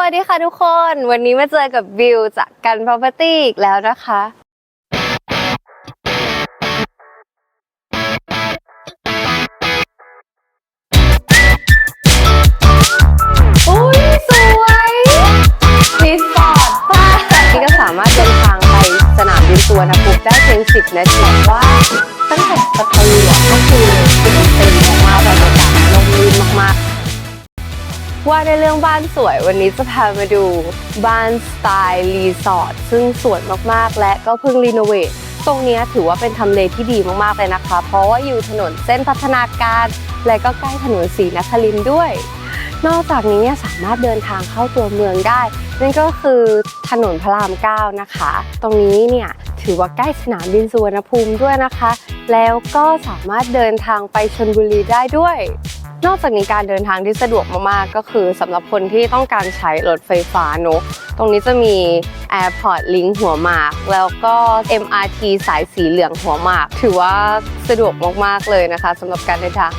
วัสดีค่ะทุกคน วันนี้มาเจอกับวิวจากกัน property อีกแล้วนะคะ อุ้ยสวยรีสอร์ทป้าจากนี้ก็สามารถเดินทางไปสนามบินสุวรรณภูมิได้เพียง 10 นาที ว่าในเรื่องบ้านสวยวันนี้จะพามาดูบ้านสไตล์รีสอร์ทซึ่งสวยมากๆ และก็เพิ่งรีโนเวทตรงนี้ถือว่าเป็นทำเลที่ดีมากๆเลยนะคะ เพราะว่าอยู่ถนนเส้นพัฒนาการ และก็ใกล้ถนนศรีนครินทร์ด้วย นอกจากนี้เนี่ยสามารถเดินทางเข้าตัวเมืองได้ นั่นก็คือถนนพระราม 9 นะคะ ตรงนี้เนี่ยถือว่าใกล้สนามบินสุวรรณภูมิด้วยนะคะ แล้วก็สามารถเดินทางไปชลบุรีได้ด้วย นอกจากนี้การเดินทางที่สะดวกมากๆ ก็คือสำหรับคนที่ต้องการใช้รถไฟฟ้าเนอะตรงนี้จะมี Airport Link หัวหมาก แล้วก็ MRT สายสีเหลืองหัวหมาก ถือว่าสะดวกมากๆเลยนะคะสำหรับการเดินทาง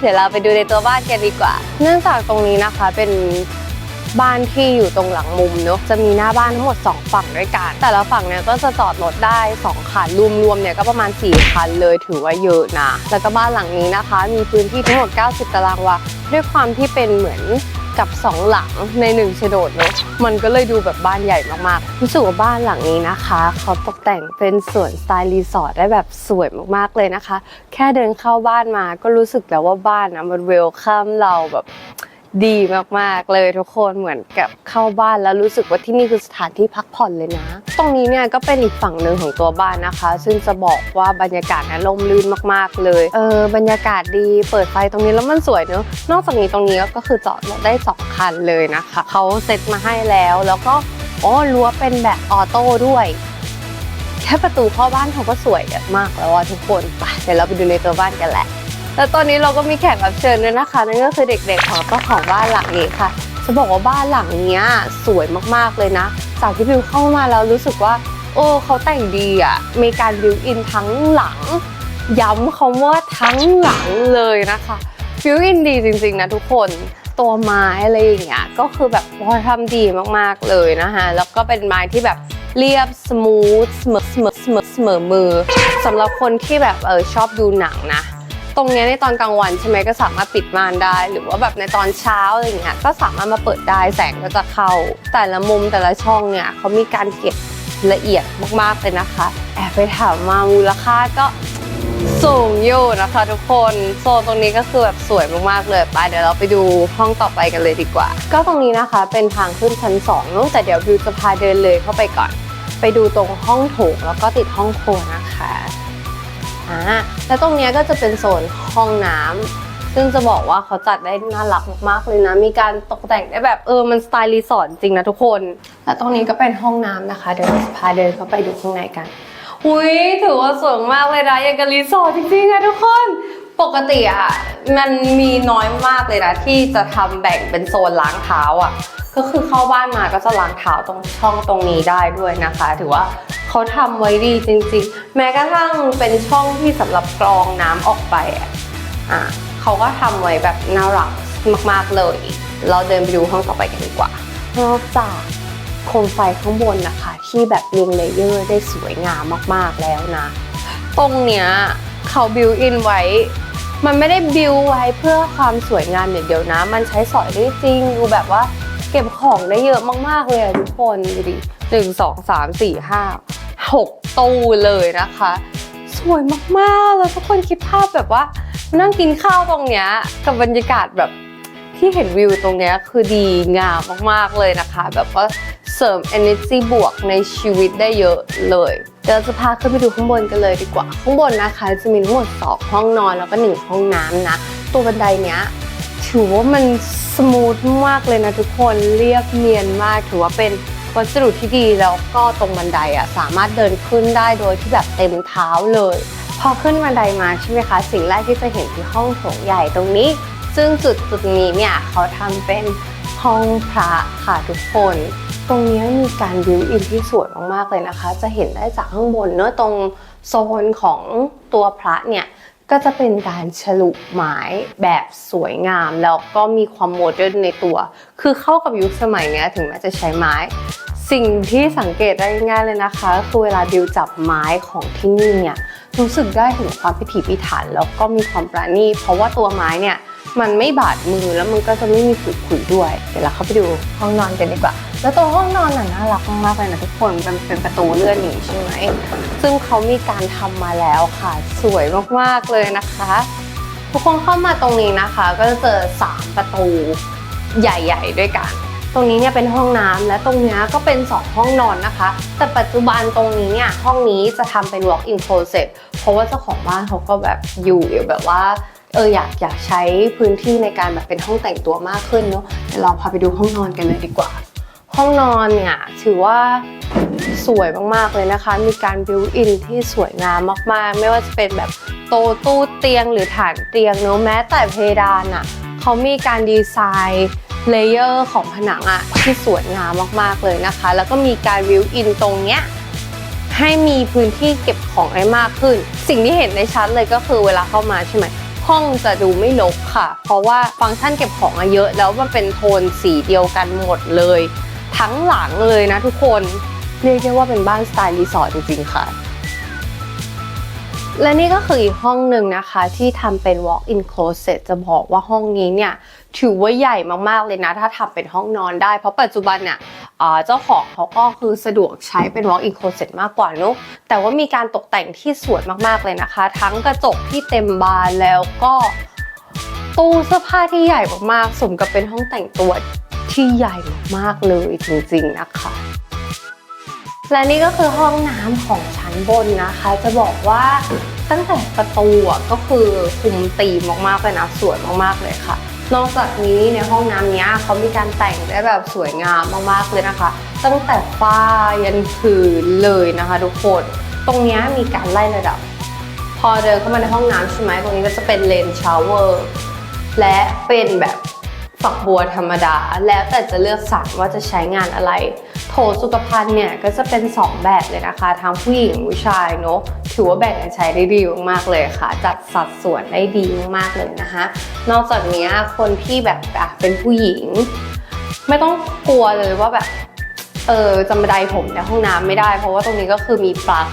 เดี๋ยวเราไปดูในตัวบ้านกันดีกว่า เนื่องจากตรงนี้นะคะเป็น บ้านที่อยู่ตรงหลังมุมเนอะจะมีหน้าบ้านทั้งหมด 2 ฝั่งด้วยกัน แต่ละฝั่งเนี่ยก็จะจอดรถได้ 2 คันรวมๆเนี่ยก็ประมาณ 4 คันเลยถือว่าเยอะนะแล้วก็บ้านหลังนี้นะคะ มีพื้นที่ทั้งหมด 90 ตารางวาด้วยความที่เป็นเหมือนกับ 2 หลังใน1โฉนดเนอะมันก็เลยดูแบบบ้านใหญ่มากๆรู้สึกว่าบ้านหลังนี้นะคะ เขาตกแต่งเป็นสวนสไตล์รีสอร์ทได้แบบสวยมากๆเลยนะคะ แค่เดินเข้าบ้านมาก็รู้สึกแล้วว่าบ้านนะมันเวลคัมเราแบบ ดีมากๆเลยทุกคนเหมือนกับเข้าบ้านแล้วรู้สึกว่าที่นี่คือสถานที่พักผ่อนเลยนะ ตรงนี้เนี่ยก็เป็นอีกฝั่งหนึ่งของตัวบ้านนะคะ ซึ่งจะบอกว่าบรรยากาศนะร่มรื่นมากๆ เลยเออบรรยากาศดีเปิดไฟตรงนี้แล้วมันสวยเนอะนอกจากนี้ตรงนี้ก็คือจอดรถได้สองคันเลยนะคะเขาเซ็ตมาให้แล้วแล้วก็อ๋อรั้วเป็นแบบออโต้ด้วยแค่ประตูเข้าบ้านเขาก็สวยมากแล้วอะทุกคนไปเดี๋ยวเราไปดูในตัวบ้านกันแหละ แล้วตอนนี้เราก็มีแขกรับเชิญด้วยนะคะ นั่นก็คือเด็กๆของเจ้าของบ้านหลังนี้ค่ะ จะบอกว่าบ้านหลังเนี้ยสวยมากๆเลยนะ จากที่พิวเข้ามาแล้วรู้สึกว่า โอ้เขาแต่งดีอะ มีการบิวอินทั้งหลัง ย้ำคำว่าทั้งหลังเลยนะคะบิวอินดีจริงๆนะทุกคนตัวไม้อะไรอย่างเงี้ยก็คือแบบพอทำดีมากๆเลยนะคะแล้วก็เป็นไม้ที่แบบเรียบสมูทเสมอเสมอเสมอเสมอมือสำหรับคนที่แบบเออชอบดูหนังนะ ตรงเนี้ยในตอนกลางวันใช่ไหมก็สามารถปิดม่านได้ หรือว่าแบบในตอนเช้าอะไรอย่างเงี้ยก็สามารถมาเปิดได้แสงก็จะเข้า แต่ละมุมแต่ละช่องเนี่ยเขามีการเก็บละเอียดมากๆเลยนะคะ แอบไปถามมามูลค่าก็สูงอยู่นะคะทุกคนโซนตรงนี้ก็คือแบบสวยมากๆเลยไปเดี๋ยวเราไปดูห้องต่อไปกันเลยดีกว่า ก็ตรงนี้นะคะเป็นทางขึ้นชั้น2เนอะแต่เดี๋ยววิวจะพาเดินเลยเข้าไปก่อน ไปดูตรงห้องโถงแล้วก็ติดห้องครัวนะคะ อ่าแล้วตรงเนี้ยก็จะเป็นโซนห้องน้ำซึ่งจะบอกว่าเขาจัดได้น่ารักมากๆเลยนะ มีการตกแต่งได้แบบเออมันสไตล์รีสอร์ทจริงนะทุกคน และตรงนี้ก็เป็นห้องน้ำนะคะ เดี๋ยวเราจะพาเดินเข้าไปดูข้างในกัน อุ้ยถือว่าสวยมากเลยนะอย่างกับรีสอร์ทจริงๆอะทุกคน ปกติอะมันมีน้อยมากเลยนะ ที่จะทำแบ่งเป็นโซนล้างเท้าอะก็คือเข้าบ้านมาก็จะล้างเท้าตรงช่องตรงนี้ได้ด้วยนะคะ ถือว่า เขาทำไว้ดีจริงๆ แม้กระทั่งเป็นช่องที่สำหรับกรองน้ำออกไปอะอะเขาก็ทำไว้แบบน่ารักมากๆเลย เราเดินไปดูห้องต่อไปกันดีกว่านอกจากโคมไฟข้างบนนะคะ ที่แบบเรียงเลเยอร์ได้สวยงามมากๆแล้วนะ ตรงเนี้ยเขาบิวอินไว้ มันไม่ได้บิวไว้เพื่อความสวยงามอย่างเดียวนะ มันใช้สอยได้จริงดูแบบว่าเก็บของได้เยอะมากๆเลยทุกคนดูดิหนึ่งสองสามสี่ห้า หกตู้เลยนะคะ สวยมากๆแล้วทุกคนคิดภาพแบบว่า นั่งกินข้าวตรงเนี้ยกับบรรยากาศแบบที่เห็นวิวตรงเนี้ยคือดีงามมากๆเลยนะคะ แบบว่าเสริม energy บวกในชีวิตได้เยอะเลยเดี๋ยวจะพาขึ้นไปดูข้างบนกันเลยดีกว่า ข้างบนนะคะ จะมีทั้งหมด2ห้องนอนแล้วก็ 1 ห้องน้ำนะ ตัวบันไดเนี้ยถือว่ามันสมูทมากเลยนะทุกคนเรียบเนียนมากถือว่าเป็น วัสดุที่ดีแล้วก็ตรงบันไดอะสามารถเดินขึ้นได้โดยที่แบบเต็มเท้าเลย พอขึ้นบันไดมาใช่ไหมคะ สิ่งแรกที่จะเห็นคือห้องโถงใหญ่ตรงนี้ ซึ่งจุดจุดนี้เนี่ยเขาทำเป็นห้องพระค่ะทุกคน ตรงนี้มีการบิวอินที่สวยมากๆเลยนะคะ จะเห็นได้จากข้างบนเนอะตรงโซนของตัวพระเนี่ย ก็จะเป็นการฉลุไม้แบบสวยงาม แล้วก็มีความโมเดิร์นในตัว คือเข้ากับยุคสมัยเนี้ยถึงแม้จะใช้ไม้ สิ่งที่สังเกตได้ง่ายเลยนะคะก็คือเวลาดิวจับไม้ของที่นี่เนี่ยรู้สึกได้ถึงความพิถีพิถัน แล้วก็มีความประณีตเพราะว่าตัวไม้เนี่ย มันไม่บาดมือแล้วมันก็จะไม่มีขุยๆด้วย เดี๋ยวเราเข้าไปดูห้องนอนกันดีกว่า แล้วตัวห้องนอนน่ะน่ารักมากเลยนะทุกคนมันเป็นประตูเลื่อนหนีใช่ไหมซึ่งเขามีการทำมาแล้วค่ะ สวยมากๆเลยนะคะ ทุกคนเข้ามาตรงนี้นะคะ ก็จะเจอสามประตูใหญ่ ๆ ด้วยกันตรงนี้เนี่ยเป็นห้องน้ำและตรงนี้ก็เป็น 2 ห้องนอนนะคะ แต่ปัจจุบันตรงนี้เนี่ยห้องนี้จะทำเป็น walk in closet เพราะว่าเจ้าของบ้านเขาก็แบบอยู่แบบว่า เอออยากอยากใช้พื้นที่ในการแบบเป็นห้องแต่งตัวมากขึ้นเนาะเดี๋ยวเราพาไปดูห้องนอนกันเลยดีกว่า ห้องนอนเนี่ยถือว่าสวยมากๆเลยนะคะ มีการบิวอินที่สวยงามมากๆ ไม่ว่าจะเป็นแบบโตะตู้เตียงหรือฐานเตียงเนอะแม้แต่เพดานอะ่ะเขามีการดีไซน์เลเยอร์ของผนังอะ่ะที่สวยงามมากๆเลยนะคะ แล้วก็มีการบิวอินตรงเนี้ยให้มีพื้นที่เก็บของได้มากขึ้น สิ่งที่เห็นในชัดเลยก็คือเวลาเข้ามาใช่ไหม ห้องจะดูไม่รกค่ะ เพราะว่าฟังก์ชันเก็บของอะเยอะ แล้วมันเป็นโทนสีเดียวกันหมดเลย ทั้งหลังเลยนะทุกคนเรียกได้ว่าเป็นบ้านสไตล์รีสอร์ทจริงๆค่ะ และนี่ก็คืออีกห้องหนึ่งนะคะที่ทำเป็น walk-in closet จะบอกว่าห้องนี้เนี่ย ถือว่าใหญ่มากๆเลยนะ ถ้าทำเป็นห้องนอนได้ เพราะปัจจุบันเนี่ย เจ้าของเขาก็คือสะดวกใช้เป็น walk-in closet มากกว่าเนอะแต่ว่ามีการตกแต่งที่สวยมากๆเลยนะคะ ทั้งกระจกที่เต็มบานแล้วก็ตู้เสื้อผ้าที่ใหญ่มากๆสมกับเป็นห้องแต่งตัวที่ใหญ่มากๆเลยจริงๆนะคะ และนี่ก็คือห้องน้ำของชั้นบนนะคะ จะบอกว่าตั้งแต่ประตูก็คือคุมตีมมากๆเลยนะสวยมากๆเลยค่ะ นอกจากนี้ในห้องน้ำเนี้ยเขามีการแต่งได้แบบสวยงามมากๆเลยนะคะ ตั้งแต่ฝ้ายันพื้นเลยนะคะทุกคน ตรงนี้มีการไล่ระดับ พอเดินเข้ามาในห้องน้ำใช่ไหมตรงนี้ก็จะเป็นเลนชาวเวอร์และเป็นแบบฝักบัวธรรมดา แล้วแต่จะเลือกสรรว่าจะใช้งานอะไร โถสุขภัณฑ์เนี่ยก็จะเป็น 2 แบบเลยนะคะ ทั้งผู้หญิงผู้ชายเนอะ ถือว่าแบ่งกันใช้ได้ดีมากๆเลยค่ะ จัดสัดส่วนได้ดีมากๆเลยนะคะนอกจากนี้คนที่แบบเป็นผู้หญิง ไม่ต้องกลัวเลยว่าแบบเออจำไดผมในห้องน้ำไม่ได้ เพราะว่าตรงนี้ก็คือมีปลั๊ก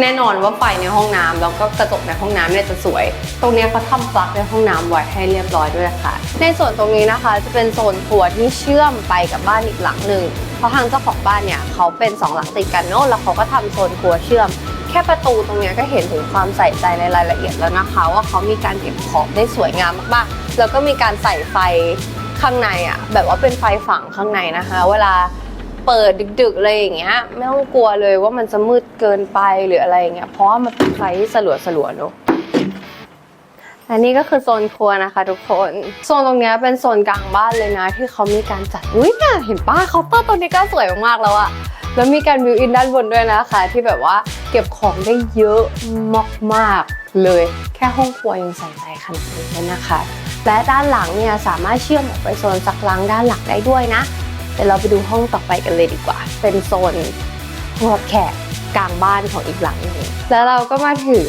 แน่นอนว่าไฟในห้องน้ำแล้วก็กระจกในห้องน้ำเนี่ยจะสวย ตรงนี้เขาทำปลั๊กในห้องน้ำไว้ให้เรียบร้อยด้วยค่ะ ในส่วนตรงนี้นะคะจะเป็นโซนครัวที่เชื่อมไปกับบ้านอีกหลังหนึ่งเพราะทางเจ้าของบ้านเนี่ยเขาเป็นสองหลังติดกันเนอะแล้วเขาก็ทำโซนครัวเชื่อม แค่ประตูตรงเนี้ยก็เห็นถึงความใส่ใจในรายละเอียดแล้วนะคะ ว่าเขามีการเก็บของได้สวยงามมากๆ แล้วก็มีการใส่ไฟข้างในอะแบบว่าเป็นไฟฝังข้างในนะคะ เวลาเปิดดึกๆเลยอย่างเงี้ยไม่ต้องกลัวเลยว่ามันจะมืดเกินไปหรืออะไรอย่างเงี้ยเพราะว่ามันเป็นไฟที่สลัวสลัวๆเนอะและนี่ก็คือโซนครัวนะคะทุกคน โซนตรงนี้เป็นโซนกลางบ้านเลยนะ ที่เขามีการจัดอุ้ยเนี่ยเห็นป้าเคาน์เตอร์ตัวนี้ก็สวยมากๆแล้วอะ แล้วมีการบิวอินด้านบนด้วยนะคะ ที่แบบว่าเก็บของได้เยอะมากๆเลย แค่ห้องครัวยังใส่ใจขนาดนี้นะคะ และด้านหลังเนี่ยสามารถเชื่อมออกไปโซนซักล้างด้านหลังได้ด้วยนะเดี๋ยวเราไปดูห้องต่อไปกันเลยดีกว่า เป็นโซนห้องรับแขกกลางบ้านของอีกหลังหนึ่งแล้วเราก็มาถึง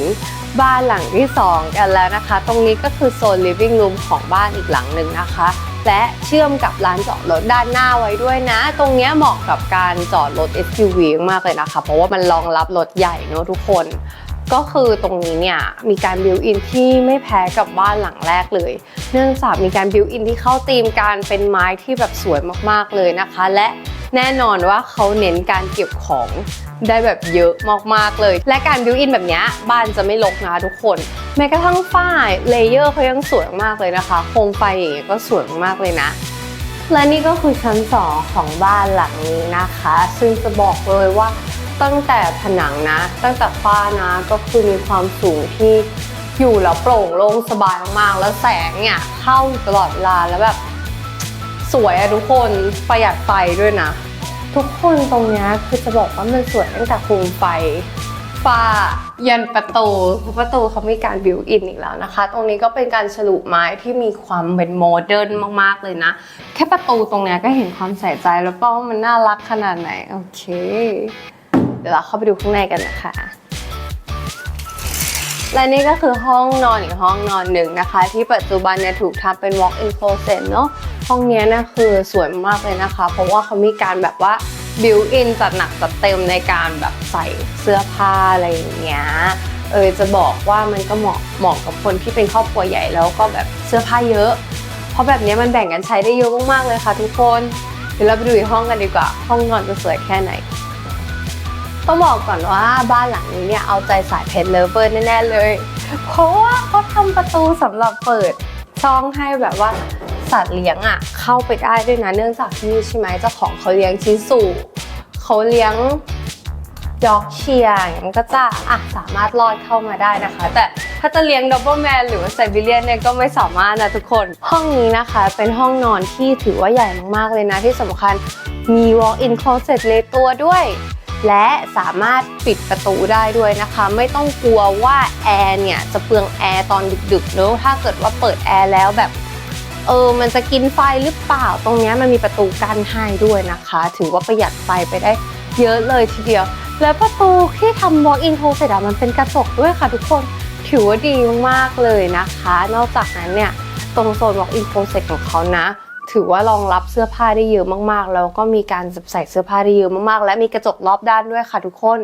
บ้านหลังที่ 2 กันแล้วนะคะ ตรงนี้ก็คือโซน living room ของบ้านอีกหลังหนึ่งนะคะ และเชื่อมกับลานจอดรถด้านหน้าไว้ด้วยนะ ตรงนี้เหมาะกับการจอดรถ SUV มากเลยนะคะ เพราะว่ามันรองรับรถใหญ่เนอะทุกคน ก็คือตรงนี้เนี่ยมีการบิวอินที่ไม่แพ้กับบ้านหลังแรกเลย เนื่องจากมีการบิวอินที่เข้าธีมการเป็นไม้ที่แบบสวยมากๆเลยนะคะ และแน่นอนว่าเขาเน้นการเก็บของ ได้แบบเยอะมากๆเลย และการบิวอินแบบนี้บ้านจะไม่รกนะคะทุกคน แม้กระทั่งฝ้ายเลเยอร์เขายังสวยมากเลยนะคะ โคมไฟอย่างเงี้ยก็สวยมากเลยนะ และนี่ก็คือชั้น 2 ของบ้านหลังนี้นะคะ ซึ่งจะบอกเลยว่าตั้งแต่ผนังนะ ตั้งแต่ฝ้านะก็คือมีความสูงที่อยู่แล้วโปร่งโล่งสบายมากๆ แล้วแสงเนี่ยเข้าตลอดเวลาแล้วแบบสวยอะทุกคนประหยัดไฟด้วยนะ ทุกคนตรงนี้คือจะบอกว่ามันสวยตั้งแต่โคมไฟฝ้ายันประตูประตูเขามีการบิวอินอีกแล้วนะคะ ตรงนี้ก็เป็นการฉลุไม้ที่มีความเป็นโมเดิร์นมาก ๆ เลยนะ แค่ประตูตรงนี้ก็เห็นความใส่ใจแล้วก็ว่ามันน่ารักขนาดไหน โอเค เดี๋ยวเราเข้าไปดูข้างในกันนะคะ และนี่ก็คือห้องนอนอีกห้องนอนหนึ่งนะคะ ที่ปัจจุบันเนี่ยถูกทำเป็น walk in closet เนอะห้องนี้นะคือสวยมากเลยนะคะ เพราะว่าเขามีการแบบว่า built in จัดหนักจัดเต็มในการแบบใส่เสื้อผ้าอะไรอย่างเงี้ยเออจะบอกว่ามันก็เหมาะเหมาะกับคนที่เป็นครอบครัวใหญ่แล้วก็แบบเสื้อผ้าเยอะ เพราะแบบนี้มันแบ่งกันใช้ได้เยอะมากๆเลยค่ะทุกคน เดี๋ยวเราไปดูอีกห้องกันดีกว่า ห้องนอนจะสวยแค่ไหน ต้องบอกก่อนว่าบ้านหลังนี้เนี่ยเอาใจสายเพจเลเวอร์แน่ๆเลย เพราะว่าเขาทำประตูสำหรับเปิดช่องให้แบบว่าสัตว์เลี้ยงอะเข้าไปได้ด้วยนะเนื่องจากที่นี่ใช่ไหมเจ้าของเขาเลี้ยงชิสุเขาเลี้ยงยอร์กเชียร์อย่างเงี้ยมันก็จะอะสามารถลอดเข้ามาได้นะคะ แต่ถ้าจะเลี้ยงดับเบิลแมนหรือว่าไซบีเรียนเนี่ยก็ไม่สามารถนะทุกคน ห้องนี้นะคะเป็นห้องนอนที่ถือว่าใหญ่มากๆเลยนะที่สำคัญมี walk-in closet ในตัวด้วย และสามารถปิดประตูได้ด้วยนะคะ ไม่ต้องกลัวว่าแอร์เนี่ยจะเปลืองแอร์ตอนดึกๆเนอะถ้าเกิดว่าเปิดแอร์แล้วแบบเออมันจะกินไฟหรือเปล่า ตรงนี้มันมีประตูกั้นให้ด้วยนะคะ ถือว่าประหยัดไฟไปได้เยอะเลยทีเดียว แล้วประตูที่ทำ walk in closet อะมันเป็นกระจกด้วยค่ะทุกคนถือว่าดีมากๆเลยนะคะ นอกจากนั้นเนี่ยตรงโซน walk in closet ของเขานะ ถือว่ารองรับเสื้อผ้าได้เยอะมากๆ แล้วก็มีการใส่เสื้อผ้าได้เยอะมากๆ และมีกระจกรอบด้านด้วยค่ะทุกคน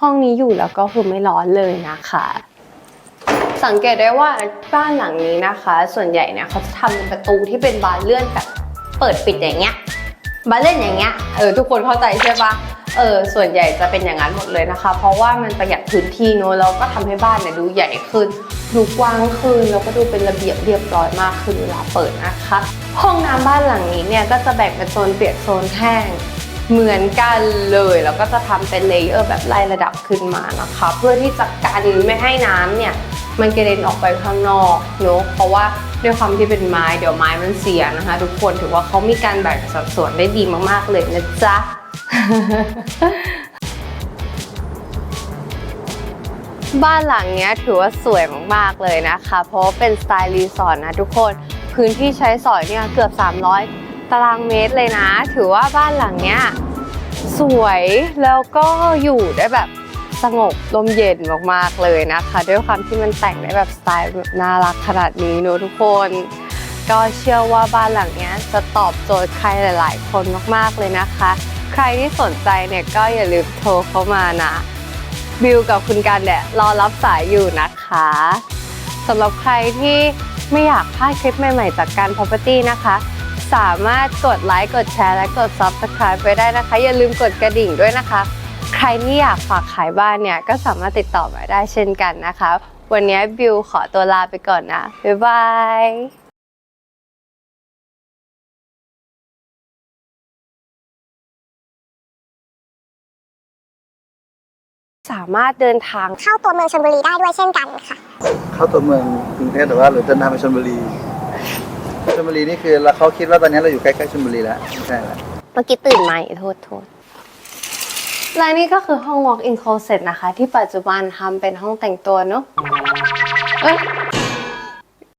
ห้องนี้อยู่แล้วก็คือไม่ร้อนเลยนะคะ สังเกตได้ว่าบ้านหลังนี้นะคะ ส่วนใหญ่เนี่ยเขาจะทำเป็นประตูที่เป็นบานเลื่อนแบบเปิดปิดอย่างเงี้ยบานเลื่อนอย่างเงี้ยเออทุกคนเข้าใจใช่ปะ เออส่วนใหญ่จะเป็นอย่างนั้นหมดเลยนะคะ เพราะว่ามันประหยัดพื้นที่เนอะแล้วก็ทำให้บ้านเนี่ยดูใหญ่ขึ้น ดูกว้างขึ้น แล้วก็ดูเป็นระเบียบเรียบร้อยมากขึ้นเวลาเปิดนะคะ ห้องน้ำบ้านหลังนี้เนี่ยก็จะแบ่งเป็นโซนเปียกโซนแห้งเหมือนกันเลยแล้วก็จะทำเป็นเลเยอร์แบบไล่ระดับขึ้นมานะคะ เพื่อที่จะกันไม่ให้น้ำเนี่ยมันกระเด็นออกไปข้างนอกเนอะเพราะว่าด้วยความที่เป็นไม้เดี๋ยวไม้มันเสียนะคะ ทุกคนถือว่าเขามีการแบ่งสัดส่วนได้ดีมากๆเลยนะจ๊ะ บ้านหลังเนี้ยถือว่าสวยมากๆเลยนะคะ เพราะเป็นสไตล์รีสอร์ทนะทุกคน พื้นที่ใช้สอยเนี่ยเกือบ 300 ตารางเมตรเลยนะ ถือว่าบ้านหลังเนี้ยสวยแล้วก็อยู่ได้แบบสงบลมเย็นมากๆเลยนะคะ ด้วยความที่มันแต่งได้แบบสไตล์น่ารักขนาดนี้เนอะทุกคน ก็เชื่อว่าบ้านหลังนี้จะตอบโจทย์ใครหลาย ๆ คนมากๆเลยนะคะ ใครที่สนใจเนี่ยก็อย่าลืมโทรเข้ามานะบิวกับคุณการเนี่ยรอรับสายอยู่นะคะสำหรับใครที่ไม่อยากพลาดคลิปใหม่ๆ จากการ property นะคะ สามารถกดไลค์กดแชร์และกด subscribe ไปได้นะคะ อย่าลืมกดกระดิ่งด้วยนะคะ ใครที่อยากฝากขายบ้านเนี่ย ก็สามารถติดต่อมาได้เช่นกันนะคะ วันนี้บิวขอตัวลาไปก่อนนะ บ๊ายบาย สามารถเดินทางเข้าตัวเมืองชลบุรีได้ด้วยเช่นกันค่ะ เข้าตัวเมืองกรุงเทพแต่ว่าหรือเดินทางไปชลบุรีชลบุรีนี่คือเราเขาคิดว่าตอนนี้เราอยู่ใกล้ๆชลบุรีแล้วไม่ใช่แล้วเมื่อกี้ตื่นใหม่โทษโทษและนี่ก็คือห้อง walk in closet นะคะ ที่ปัจจุบันทำเป็นห้องแต่งตัวเนอะเอ้ย